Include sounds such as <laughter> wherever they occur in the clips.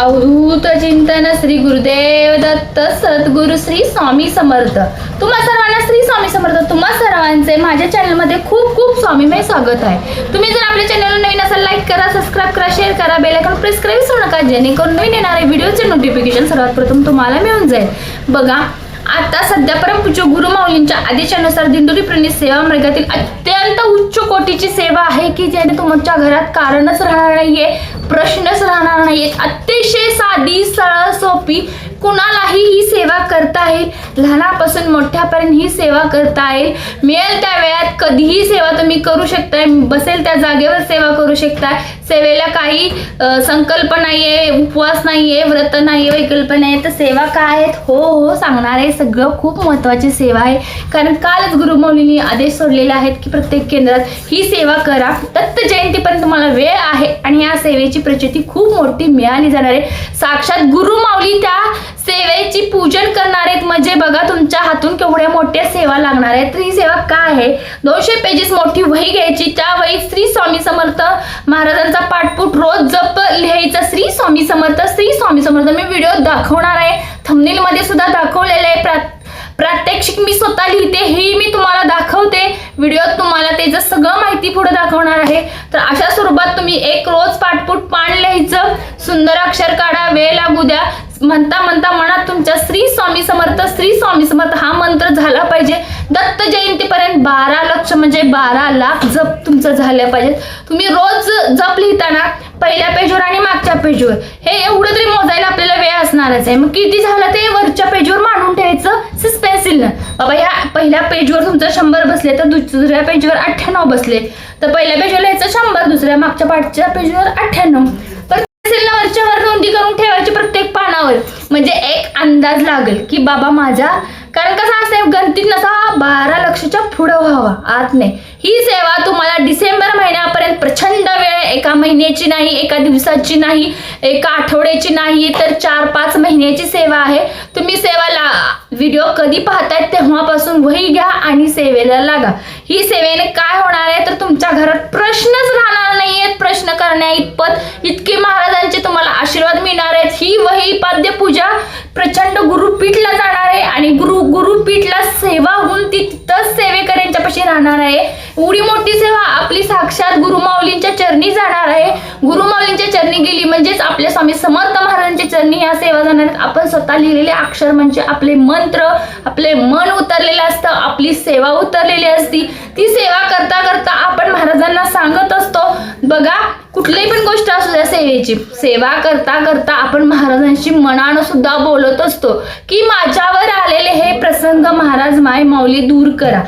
अवधूत चिंतन श्री गुरुदेव दत्त सद्गुरु श्री स्वामी समर्थ. तुम्हा सर्वांना श्री स्वामी समर्थ तुम्हा सर्वांचे माझ्या चॅनलमध्ये खूप खूप स्वामीमय स्वागत आहे. तुम्ही जर आपल्या चॅनलवर नवीन असाल लाईक करा सबस्क्राईब करा शेअर करा बेलायकॉन प्रेस करा विसरू नका जेणेकरून नवीन येणारे व्हिडिओचे नोटिफिकेशन सर्वात प्रथम तुम्हाला मिळून जाईल. बघा आता सध्या परमपूज्य गुरु माऊलींच्या आदेशानुसार दिंडोरी प्रणित सेवा मार्गातील अत्यंत उच्च कोटीची सेवा आहे की ज्याने तुमच्या घरात कारणच राहणार नाहीये प्रश्नच राहणार नाहीये अतिशय साधी सरळ सोपी कुणालाही ही सेवा करता येईल. लहानापासून मोठ्यापर्यंत ही सेवा करता येईल. मिळेल त्या वेळात कधीही सेवा तुम्ही करू शकताय. बसेल त्या जागेवर सेवा करू शकताय. सेवेला काही संकल्प संकल्प नाहीये उपवास नाहीये व्रत नाहीये वैकल्प आहे तर सेवा काय आहेत? हो हो सांगणार आहे. सगळं खूप महत्वाची सेवा आहे. कारण कालच गुरुमौलींनी आदेश सोडलेले आहेत की प्रत्येक केंद्रात ही सेवा करा. दत्त जयंतीपर्यंत तुम्हाला वेळ आहे आणि या सेवेची प्रचिती खूप मोठी मिळाली जाणार आहे. साक्षात गुरुमाऊली त्या सेवेची पूजन करणार आहेत. म्हणजे बघा तुमच्या हातून केवढ्या मोठ्या सेवा लागणार आहेत तर ही सेवा काय आहे? दोनशे पेजेस मोठी वही घ्यायची. त्या वही श्री स्वामी समर्थ महाराजांचा पाठपूट रोज जप लिहायचा. श्री स्वामी समर्थ श्री स्वामी समर्थ मी व्हिडिओ दाखवणार आहे. थंबनेल मध्ये सुद्धा दाखवलेला आहे. प्रा- प्रात्यक्षिक मी स्वतः लिहिते हे मी तुम्हाला दाखवते. व्हिडिओत तुम्हाला त्याचं सगळं माहिती पुढे दाखवणार आहे. तर अशा स्वरूपात तुम्ही एक रोज पाठपूट पान लिहायचं सुंदर अक्षर काढा वेळ लागू द्या. म्हणता म्हणता मनात तुमच्या श्री स्वामी समर्थ श्री स्वामी समर्थ हा मंत्र झाला पाहिजे. दत्त जयंतीपर्यंत बारा लक्ष म्हणजे बारा लाख जप तुमचं झालं पाहिजे. तुम्ही रोज जप लिहिताना पहिल्या पेजवर आणि मागच्या पेजवर. हे एवढं तरी मोजायला आपल्याला वेळ असणारच आहे. मग किती झालं ते वरच्या पेजवर मांडून ठेवायचं? पेन्सिलनं बाबा ह्या पहिल्या पेजवर तुमचं शंभर बसले तर दुसऱ्या पेजवर अठ्ठ्याण्णव बसले. तर पहिल्या पेजवर लिहायचं शंभर दुसऱ्या मागच्या पाठच्या पेजवर अठ्ठ्याण्णव. तर वरच्या वर नोंदी करून ठेवायची प्रत्येक पानावर. म्हणजे एक अंदाज लागेल की बाबा माझा कारण कसं असं गणतीत नसा बारा लक्षच्या पुढं व्हावा. आत नाही. ही सेवा तुम्हाला डिसेंबर एका महिन्याची नाही एका दिवसाची नाही एका आठवड्याची नाही तर चार पाच महिन्याची सेवा आहे. तुम्ही सेवाला व्हिडिओ कधी पाहताय तेव्हापासून वही घ्या आणि सेवेला लागा. ही सेवेने काय होणार आहे तर तुमच्या घरात प्रश्नच राहणार नाहीयेत प्रश्न करण्या इतपत इतके महाराजांचे तुम्हाला आशीर्वाद मिळणार आहेत. ही वही पाद्य पूजा प्रचंड गुरुपीठला जाणार आहे आणि गुरु गुरुपीठला सेवा होऊन ती तिथंच सेवेकऱ्यांच्यापाशी राहणार आहे. एवढी मोठी सेवा आपली साक्षात गुरुमाऊलींच्या चरणी जाणार आहे. गुरुमाऊलींच्या चरणी गेली म्हणजेच आपल्या स्वामी समर्थ महाराजांच्या चरणी या सेवा जाणार आपण स्वतः लिहिलेले अक्षर म्हणजे आपले मंत्र आपले मन उतरलेलं असतं आपली सेवा उतरलेली असती. ती सेवा करता करता आपण महाराजांना सांगत असतो बघा कुठलीही पण गोष्ट असू द्या सेवेची. सेवा करता करता आपण महाराजांशी मनानं सुद्धा बोलत असतो. की माझ्यावर आलेले हे प्रसंग महाराज माय माऊली दूर करा.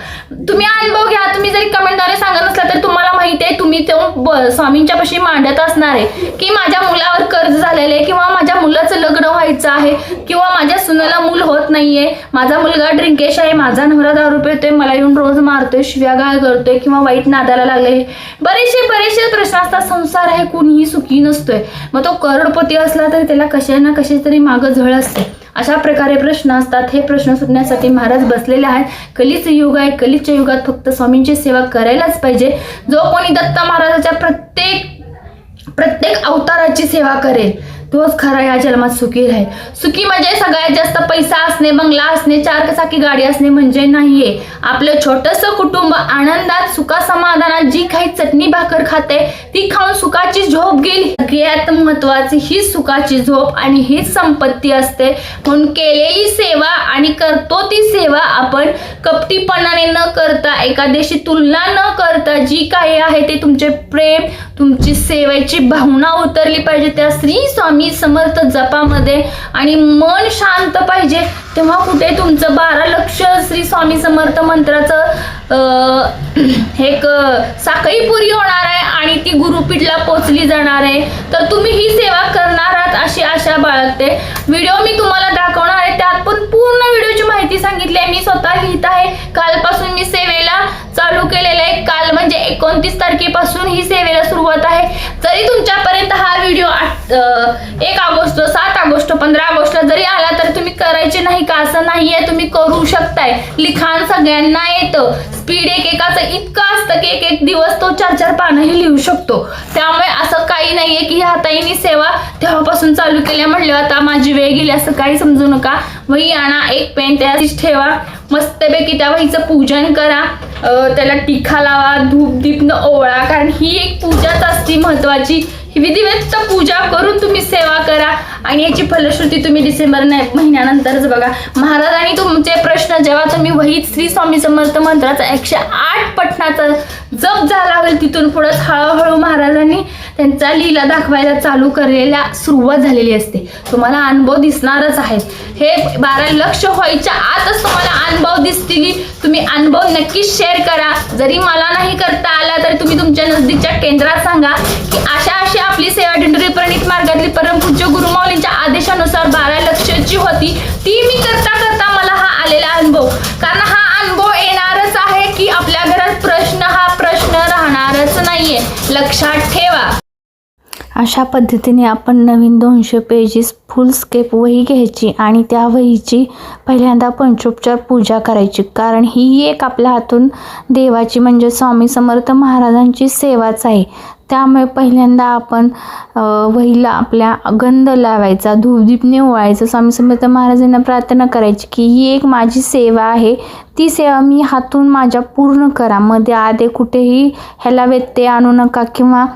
तुम्ही अनुभव घ्या. तुम्ही जरी कमेंटद्वारे सांगत नसला तर तुम्हाला माहिती आहे तुम्ही तो ब- स्वामींच्या पाशी मांडत असणार आहे. की माझ्या मुलावर कर्ज झालेलं आहे किंवा माझ्या मुलाचं लग्न व्हायचं आहे किंवा माझ्या सुनाला मूल होत नाहीये. माझा मुलगा ड्रिंकेश आहे माझा नवरा दारू पितोय मला येऊन रोज मारतोय शिव्यागाळ करतोय किंवा वाईट नादाला लागले बरेचसे बरेचसे प्रश्न असतात. संसार आहे कुणीही सुखी नसतोय. मग तो करोडपती असला तरी त्याला कशा ना कशी तरी मागं झळ असते. अशा प्रकारे प्रश्न असतात. हे प्रश्न सुटण्यासाठी महाराज बसलेले आहेत. कलीच युग आहे. कलीच्या युगात फक्त स्वामींची सेवा करायलाच पाहिजे. जो कोणी दत्त महाराजाच्या प्रत्येक प्रत्येक अवताराची सेवा करेल तोच खरा या जन्मात सुखी राहील. सुखी म्हणजे सगळ्यात जास्त पैसा असणे बंगला असणे चार चाकी गाडी असणे म्हणजे नाहीये. आपलं छोटस कुटुंब आनंदात सुखा समाधानात जी काही चटणी भाकर खाते ती खाऊन सुखाची झोप गेली. सगळ्यात महत्वाची ही सुखाची झोप आणि हीच संपत्ती असते. म्हणून केलेली सेवा आणि करतो ती सेवा आपण कपटीपणाने न करता एखाद्याशी तुलना न करता जी काही आहे ते तुमचे प्रेम तुमची सेवेची भावना उतरली पाहिजे. त्या श्री स्वामी समर्थ जपामध्ये आणि मन शांत पाहिजे. तेव्हा कुठे तुमचं बारा लक्ष श्री स्वामी समर्थ मंत्राचं <clears throat> एक साखळी पुरी होणार आहे आणि ती गुरुपीठला पोचली जाणार आहे. तर तुम्ही ही सेवा करणार आहात अशी आशा बाळगते. व्हिडिओ मी तुम्हाला दाखवणार आहे. त्यात पण पूर्ण व्हिडिओची माहिती सांगितली आहे. मी स्वतः लिहित आहे. कालपासून मी सेवेला चालू केलेलं आहे. काल म्हणजे ही सुरुवात आहे. जरी तुमच्यापर्यंत हा व्हिडिओ एक ऑगस्ट सात ऑगस्ट पंधरा ऑगस्टला जरी आला तर तुम्ही करायचे नाही का? असं नाहीये तुम्ही करू शकताय. लिखाण सगळ्यांना येतं. स्पीड एक एकाचं इतकं असतं की एक एक दिवस तो चार चार पानंही लिहू शकतो. त्यामुळे असं काही नाहीये की ह्या ताईने सेवा तेव्हापासून चालू केल्या. म्हटलं आता माझी वेळ गेली असं काही समजू नका. वही आणा एक पेन त्याच ठेवा. मस्तपैकी त्या वहीचं पूजन करा. त्याला टिखा लावा धूप दीपनं ओवळा कारण ही एक पूजाच असती महत्वाची. विधिवत पूजा करून तुम्ही सेवा करा. आणि याची फलश्रुती तुम्ही डिसेंबर महिन्यानंतरच बघा. महाराजांनी तुमचे प्रश्न जेव्हा तुम्ही वहीत श्री स्वामी समर्थ मंत्राचा एकशे आठ पटनाचा जप झाला होईल तिथून पुढं हळूहळू महाराजांनी त्यांचा लीला दाखवायला चालू केलेल्या सुरुवात झालेली असते. तुम्हाला अनुभव दिसणारच आहे. हे बारा लक्ष व्हायच्या आतच तुम्हाला अनुभव दिसतील. तुम्ही अनुभव नक्कीच शेअर करा. जरी मला नाही करता आला तरी तुम्ही तुमच्या नजदीकच्या केंद्रात सांगा की अशा अशी आपली सेवा डेंडरी प्रणित मार्गातली परमपूज्य गुरुमाऊलींच्या आदेशानुसार बारा लक्षची होती. ती मी करता करता मला हा आलेला अनुभव. कारण हा अनुभव येणारच आहे की आपल्या घरात प्रश्न हा प्रश्न राहणारच नाहीये. लक्षात ठेवा. अशा पद्धतीने आपण नवीन दोनशे पेजेस फुल स्केप वही घ्यायची आणि त्या वहीची पहिल्यांदा पंचोपचार पूजा करायची. कारण ही एक आपल्या हातून देवाची म्हणजे स्वामी समर्थ महाराजांची सेवाच आहे. त्यामुळे पहिल्यांदा आपण वहीला आपल्या गंध लावायचा धूपदीपने ओवाळायचं स्वामी समर्थ महाराजांना प्रार्थना करायची की ही एक माझी सेवा आहे. ती सेवा मी हातून माझ्या पूर्ण करा. मध्ये आधे कुठेही ह्याला व्यत्यय आणू नका किंवा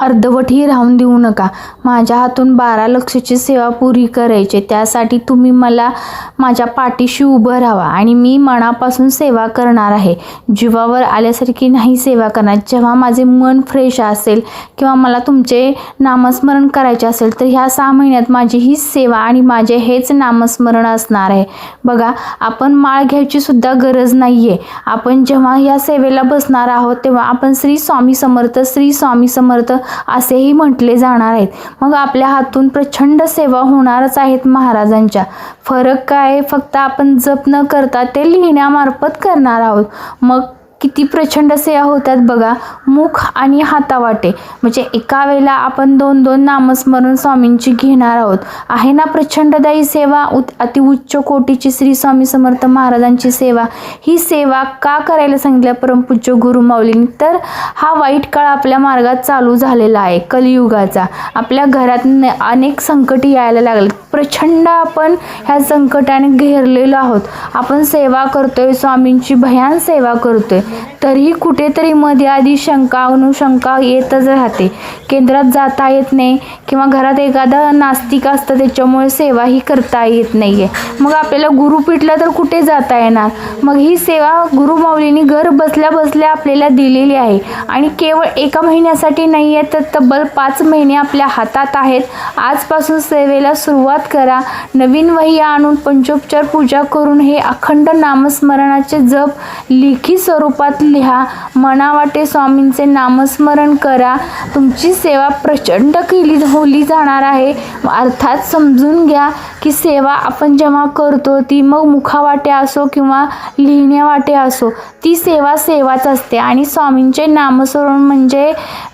अर्धवटही राहून देऊ नका. माझ्या हातून बारा लक्षची सेवा पुरी करायची. त्यासाठी तुम्ही मला माझ्या पाठीशी उभं राहा आणि मी मनापासून सेवा करणार आहे. जीवावर आल्यासारखी नाही सेवा करणार. जेव्हा माझे मन फ्रेश असेल किंवा मला तुमचे नामस्मरण करायचे असेल तर ह्या सहा महिन्यात माझी ही सेवा आणि माझे हेच नामस्मरण असणार आहे. बघा आपण माळ घ्यायची सुद्धा गरज नाही आहे आपण जेव्हा या सेवेला बसणार आहोत तेव्हा आपण श्री स्वामी समर्थ श्री स्वामी समर्थ असेही म्हटले जाणार आहेत. मग आपल्या हातून प्रचंड सेवा होणारच आहेत महाराजांच्या. फरक काय? फक्त आपण जप न करता ते लिहिण्यामार्फत करणार आहोत. मग किती प्रचंड सेवा होतात बघा. मुख आणि हातावाटे. म्हणजे एका वेळेला आपण दोन दोन नामस्मरण स्वामींची घेणार आहोत. आहे ना प्रचंडदायी सेवा? उत अति उच्च कोटीची श्री स्वामी समर्थ महाराजांची सेवा. ही सेवा का करायला सांगितल्या परमपूज्य गुरु माऊलींनी? तर हा वाईट काळ आपल्या मार्गात चालू झालेला आहे कलियुगाचा. आपल्या घरात अनेक संकटी यायला लागले प्रचंड आपण ह्या संकटाने घेरलेलो आहोत. आपण सेवा करतोय स्वामींची भयान सेवा करतोय. तरीही कुठेतरी मध्ये आधी शंका अनुशंका येतच राहते. केंद्रात जाता येत नाही किंवा घरात एखादा नास्तिक असतं त्याच्यामुळे सेवाही करता येत नाही आहे मग आपल्याला गुरु पिटला तर कुठे जाता येणार? मग ही सेवा गुरुमाऊलीनी घर बसल्या बसल्या आपल्याला दिलेली आहे. आणि केवळ एका महिन्यासाठी नाही आहे तर तब्बल पाच महिने आपल्या हातात आहेत. आजपासून सेवेला सुरुवात करा. नवीन वही आणून पंचोपचार पूजा करून हे अखंड नामस्मरणाचे जप लिखी स्वरूपात लिहा. मनावाटे स्वामींचे नामस्मरण करा. तुमची सेवा प्रचंड केली होली जाणार आहे. अर्थात समजून घ्या की सेवा आपण जेव्हा करतो ती मग मुखावाटे असो किंवा लिहिण्यावाटे असो. ती सेवा सेवाच असते. आणि स्वामींचे नामस्मरण म्हणजे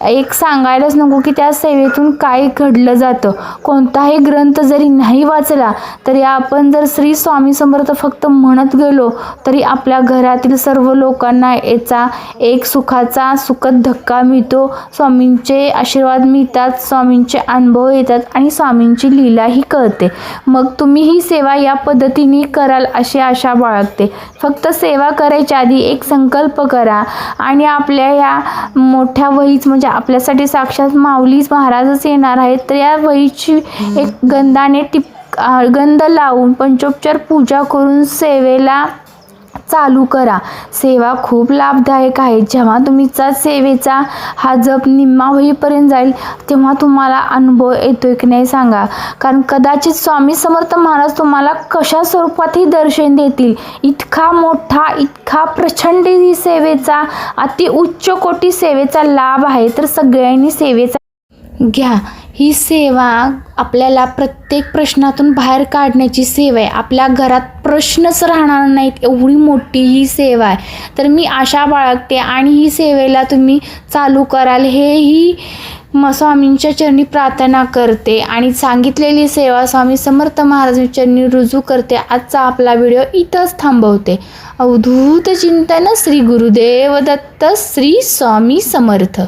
एक सांगायलाच नको की त्या सेवेतून काय घडलं जातं. कोणताही ग्रंथ जरी नाही वाचला तरी आपण जर श्री स्वामी समर्थ फक्त म्हणत गेलो तरी आपल्या घरातील सर्व लोकांना याचा एक सुखाचा सुखद धक्का मिळतो. स्वामींचे आशीर्वाद मिळतात स्वामींचे अनुभव येतात आणि स्वामींची लीलाही कळते. मग तुम्ही ही सेवा या पद्धतीने कराल अशी आशा बाळगते. फक्त सेवा करायच्या आधी एक संकल्प करा आणि आपल्या या मोठ्या वहीच म्हणजे आपल्यासाठी साक्षात माऊलीच महाराजच येणार आहेत तर या वहीची एक गंधाने टिप गंध लावून पंचोपचार पूजा करून सेवेला चालू करा. सेवा खूप लाभदायक आहे. जेव्हा तुमचा सेवेचा हा जप निम्मा होईपर्यंत जाईल तेव्हा तुम्हाला अनुभव येतोय की नाही सांगा. कारण कदाचित स्वामी समर्थ महाराज तुम्हाला कशा स्वरूपातही दर्शन देतील. इतका मोठा इतका प्रचंड ही सेवेचा अति उच्च कोटी सेवेचा लाभ आहे. तर सगळ्यांनी सेवेचा घ्या. ही सेवा आपल्याला प्रत्येक प्रश्नातून बाहेर काढण्याची सेवा आहे. आपल्या घरात प्रश्नच राहणार नाहीत. एवढी मोठी ही सेवा आहे. तर मी आशा बाळगते आणि ही सेवेला तुम्ही चालू कराल. हेही म स्वामींच्या चरणी प्रार्थना करते आणि सांगितलेली सेवा स्वामी समर्थ महाराजांच्या चरणी रुजू करते. आजचा आपला व्हिडिओ इथंच थांबवते. अवधूत चिंतन श्री गुरुदेव दत्त श्री स्वामी समर्थ.